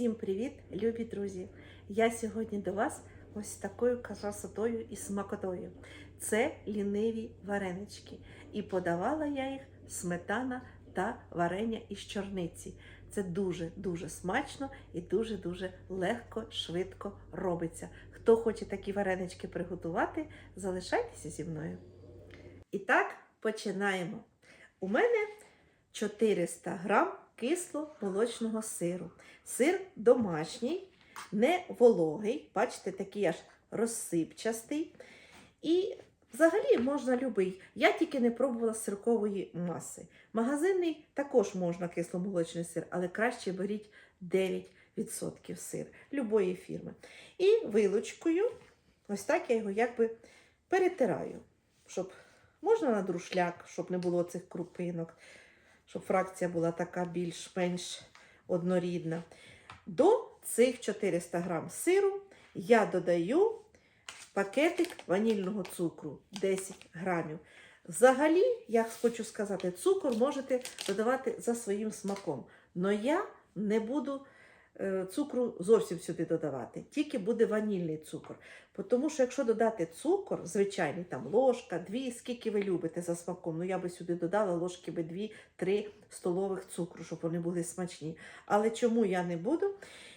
Всім привіт, любі друзі! Я сьогодні до вас ось такою красотою і смакотою. Це ліниві варенички. І подавала я їх сметана та варення із чорниці. Це дуже-дуже смачно і дуже-дуже легко, швидко робиться. Хто хоче такі варенички приготувати, залишайтеся зі мною. І так, починаємо. У мене 400 грам кисло-молочного сиру. Сир домашній, не вологий, бачите, такий аж розсипчастий. І взагалі можна любий. Я тільки не пробувала сиркової маси. Магазинний також можна кисломолочний сир, але краще беріть 9% сир любої фірми. І вилочкою, ось так я його якби перетираю, щоб можна на друшляк, щоб не було цих крупинок, щоб фракція була така більш-менш однорідна. До цих 400 грам сиру я додаю пакетик ванільного цукру 10 грамів. Взагалі, я хочу сказати, цукор можете додавати за своїм смаком. але я не буду цукру зовсім сюди додавати, тільки буде ванільний цукор. Тому що якщо додати цукор, звичайний там ложка, дві, скільки ви любите за смаком, ну я би сюди додала ложки би 2-3 столових цукру, щоб вони були смачні. Але чому я не буду?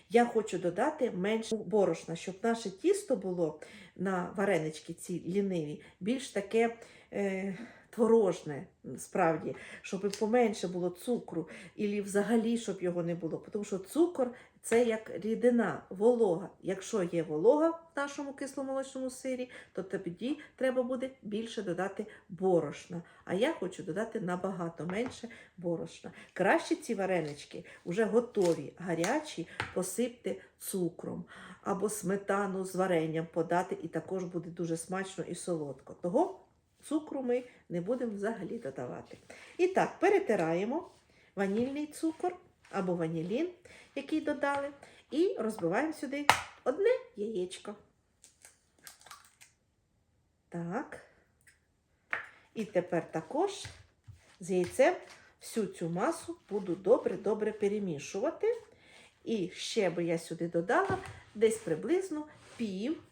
Я хочу додати менше борошна, щоб наше тісто було на варенички ці ліниві, більш таке е, творожне, справді, щоб поменше було цукру, і взагалі, щоб його не було. Тому що цукор це як рідина, волога. Якщо є волога в нашому кисломолочному сирі, то тоді треба буде більше додати борошна. А я хочу додати набагато менше борошна. Краще ці варенички вже готові, гарячі, посипте цукром або сметану з варенням подати, і також буде дуже смачно і солодко. Того цукру ми не будемо взагалі додавати. І так, перетираємо ванільний цукор або ванілін, який додали, і розбиваємо сюди одне яєчко. Так. І тепер також з яйцем всю цю масу буду добре-добре перемішувати. І ще би я сюди додала десь приблизно пів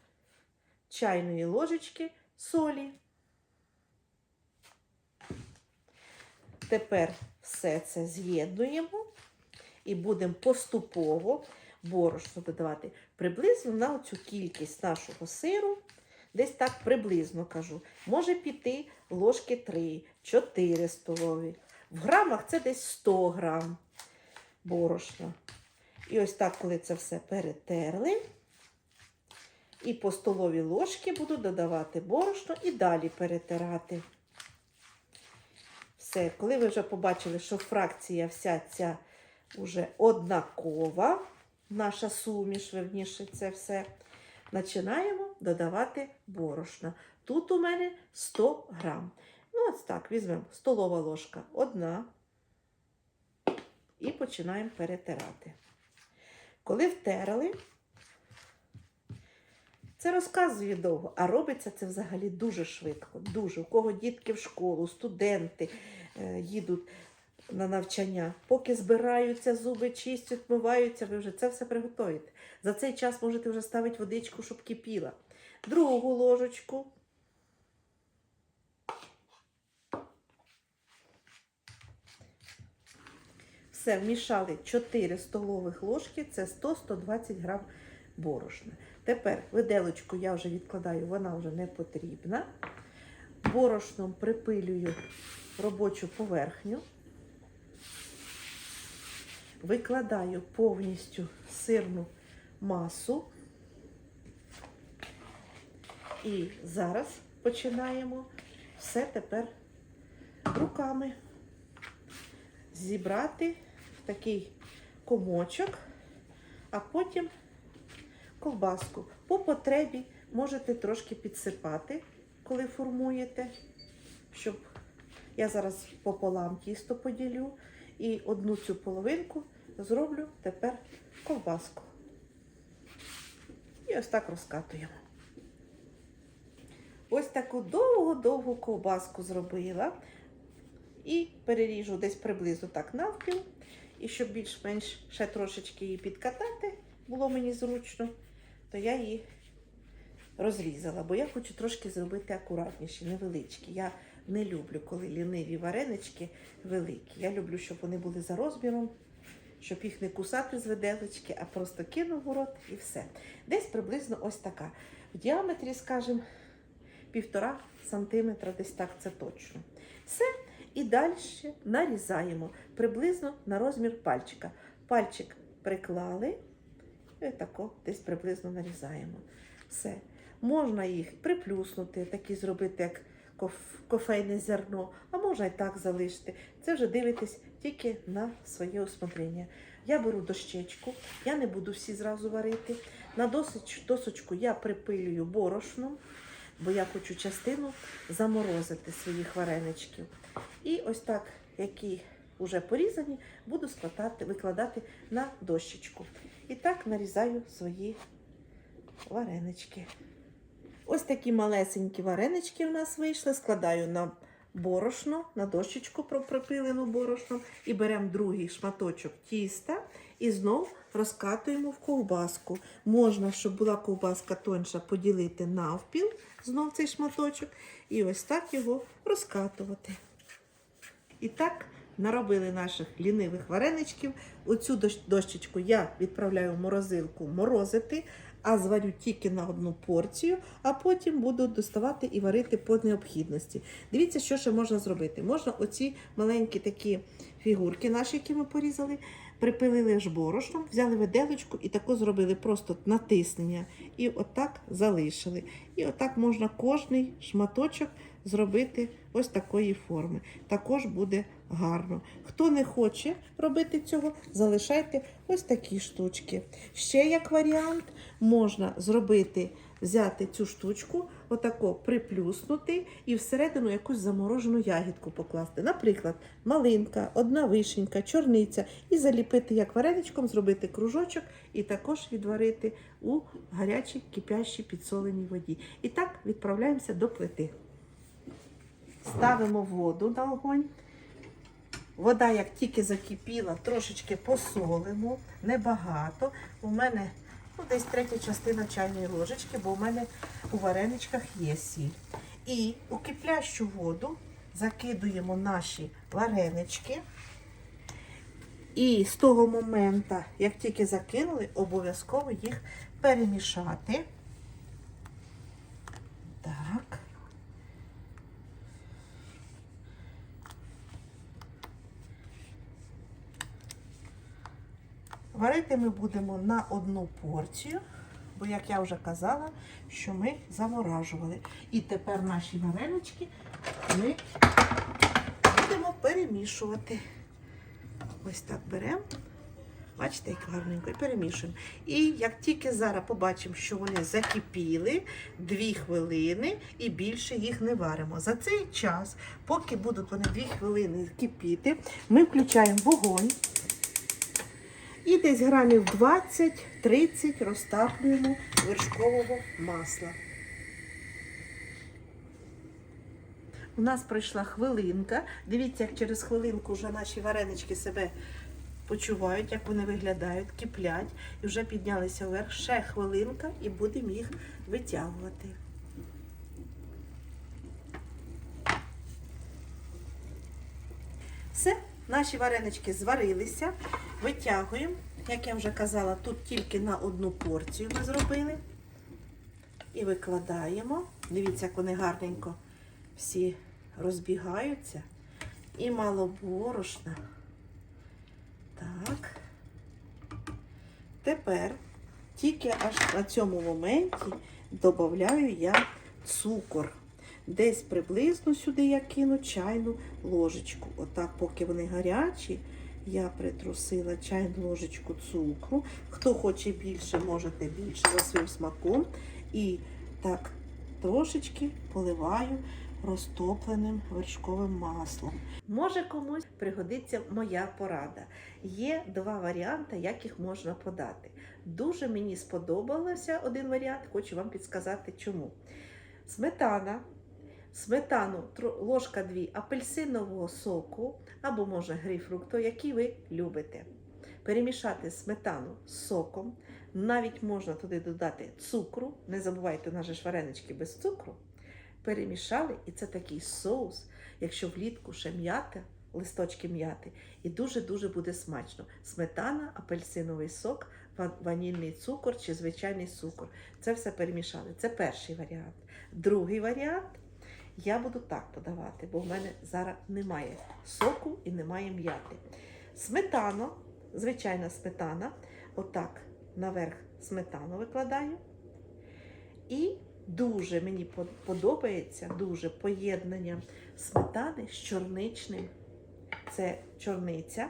чайної ложечки солі. Тепер все це з'єднуємо і будемо поступово борошно додавати приблизно на цю кількість нашого сиру. Десь так приблизно кажу. Може піти ложки 3, 4 столові. В грамах це десь 100 грам борошна. І ось так, коли це все перетерли. І по столовій ложки буду додавати борошно і далі перетирати. Все, коли ви вже побачили, що фракція вся ця вже однакова, наша суміш, верніше, це все, починаємо додавати борошна. Тут у мене 100 грам. Ну, ось так, візьмемо столова ложка одна. І починаємо перетирати. Коли втерли, це розказує довго, а робиться це взагалі дуже швидко. Дуже. У кого дітки в школу, студенти їдуть на навчання, поки збираються, зуби чистять, миваються, ви вже це все приготуєте. За цей час можете вже ставити водичку, щоб кипіла. Другу ложечку. Все, вмішали 4 столових ложки, це 100-120 грам борошна. Тепер виделочку я вже відкладаю, вона вже не потрібна. Борошном припилюю робочу поверхню. Викладаю повністю сирну масу. І зараз починаємо все тепер руками зібрати в такий комочок, а потім ковбаску. По потребі можете трошки підсипати, коли формуєте, щоб я зараз пополам тісто поділю і одну цю половинку зроблю тепер ковбаску. І ось так розкатуємо. Ось таку довгу-довгу ковбаску зробила. І переріжу десь приблизно так навпіл. І щоб більш-менш ще трошечки її підкатати, було мені зручно, то я її розрізала, бо я хочу трошки зробити акуратніші, невеличкі. Я не люблю, коли ліниві варенички великі. Я люблю, щоб вони були за розміром, щоб їх не кусати з виделечки, а просто кинув в рот і все. Десь приблизно ось така. В діаметрі, скажімо, півтора сантиметра, десь так це точно. Все. І далі нарізаємо приблизно на розмір пальчика. Пальчик приклали і тако десь приблизно нарізаємо. Все. Можна їх приплюснути, такі зробити, як кофейне зерно, а можна і так залишити. Це вже дивитесь тільки на своє усмотрення. Я беру дощечку, я не буду всі зразу варити. На досочку я припилюю борошном, бо я хочу частину заморозити своїх вареничків. І ось так, які вже порізані, буду складати, викладати на дощечку. І так нарізаю свої варенички. Ось такі малесенькі варенички в нас вийшли. Складаю на борошно, на дощечку про- пропилену борошном. І беремо другий шматочок тіста і знов розкатуємо в ковбаску. Можна, щоб була ковбаска тоньша, поділити навпіл, знов цей шматочок, і ось так його розкатувати. І так наробили наших лінивих вареничків. Оцю дощечку я відправляю в морозилку морозити, а зварю тільки на одну порцію, а потім буду доставати і варити по необхідності. Дивіться, що ще можна зробити. Можна оці маленькі такі фігурки, наші, які ми порізали, припилили ж борошном, взяли виделочку і тако зробили просто натиснення. І отак залишили. І отак можна кожний шматочок зробити ось такої форми. Також буде гарно. Хто не хоче робити цього, залишайте ось такі штучки. Ще як варіант, можна зробити, взяти цю штучку, отако приплюснути і всередину якусь заморожену ягідку покласти. Наприклад, малинка, одна вишенька, чорниця, і заліпити як вареничком, зробити кружочок і також відварити у гарячій кипящій підсоленій воді. І так відправляємося до плити. Ставимо воду на огонь. Вода, як тільки закипіла, трошечки посолимо, небагато. У мене ну, десь третя частина чайної ложечки, бо у мене у вареничках є сіль. І у киплящу воду закидуємо наші варенички. І з того моменту, як тільки закинули, обов'язково їх перемішати. Так. Варити ми будемо на одну порцію, бо, як я вже казала, що ми заморажували. І тепер наші варенички ми будемо перемішувати. Ось так беремо. Бачите, як гарненько, і перемішуємо. І як тільки зараз побачимо, що вони закипіли, дві хвилини і більше їх не варимо. За цей час, поки будуть вони дві хвилини кипіти, ми включаємо вогонь. І десь грамів 20-30 розтаплюємо вершкового масла. У нас пройшла хвилинка. Дивіться, як через хвилинку вже наші варенички себе почувають, як вони виглядають, киплять. І вже піднялися вверх. Ще хвилинка і будемо їх витягувати. Все, наші варенички зварилися. Витягуємо. Як я вже казала, тут тільки на одну порцію ми зробили. І викладаємо. Дивіться, як вони гарненько всі розбігаються. І мало борошна. Так. Тепер тільки аж на цьому моменті додаю я цукор. Десь приблизно сюди я кину чайну ложечку. Отак, поки вони гарячі, я притрусила чайну ложечку цукру. Хто хоче більше, можете більше за своїм смаком. І так трошечки поливаю розтопленим вершковим маслом. Може комусь пригодиться моя порада. Є два варіанти, як їх можна подати. Дуже мені сподобався один варіант, хочу вам підсказати чому. Сметана сметану ложка 2 апельсинового соку або може грейпфрукту, який ви любите. Перемішати сметану з соком. Навіть можна туди додати цукру. Не забувайте, у нас же ж варенички без цукру. Перемішали, і це такий соус, якщо влітку ще м'ята, листочки м'яти, і дуже-дуже буде смачно. Сметана, апельсиновий сок, ванільний цукор чи звичайний цукор. Це все перемішали. Це перший варіант. Другий варіант я буду так подавати, бо в мене зараз немає соку і немає м'яти. Сметану, звичайна сметана, отак наверх сметану викладаю. І дуже мені подобається дуже поєднання сметани з чорничним. Це чорниця.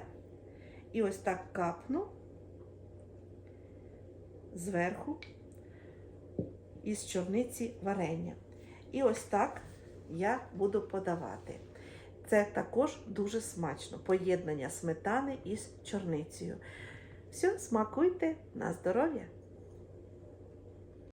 І ось так капну зверху із чорниці варення. І ось так я буду подавати. Це також дуже смачно. Поєднання сметани із чорницею. Все, смакуйте на здоров'я!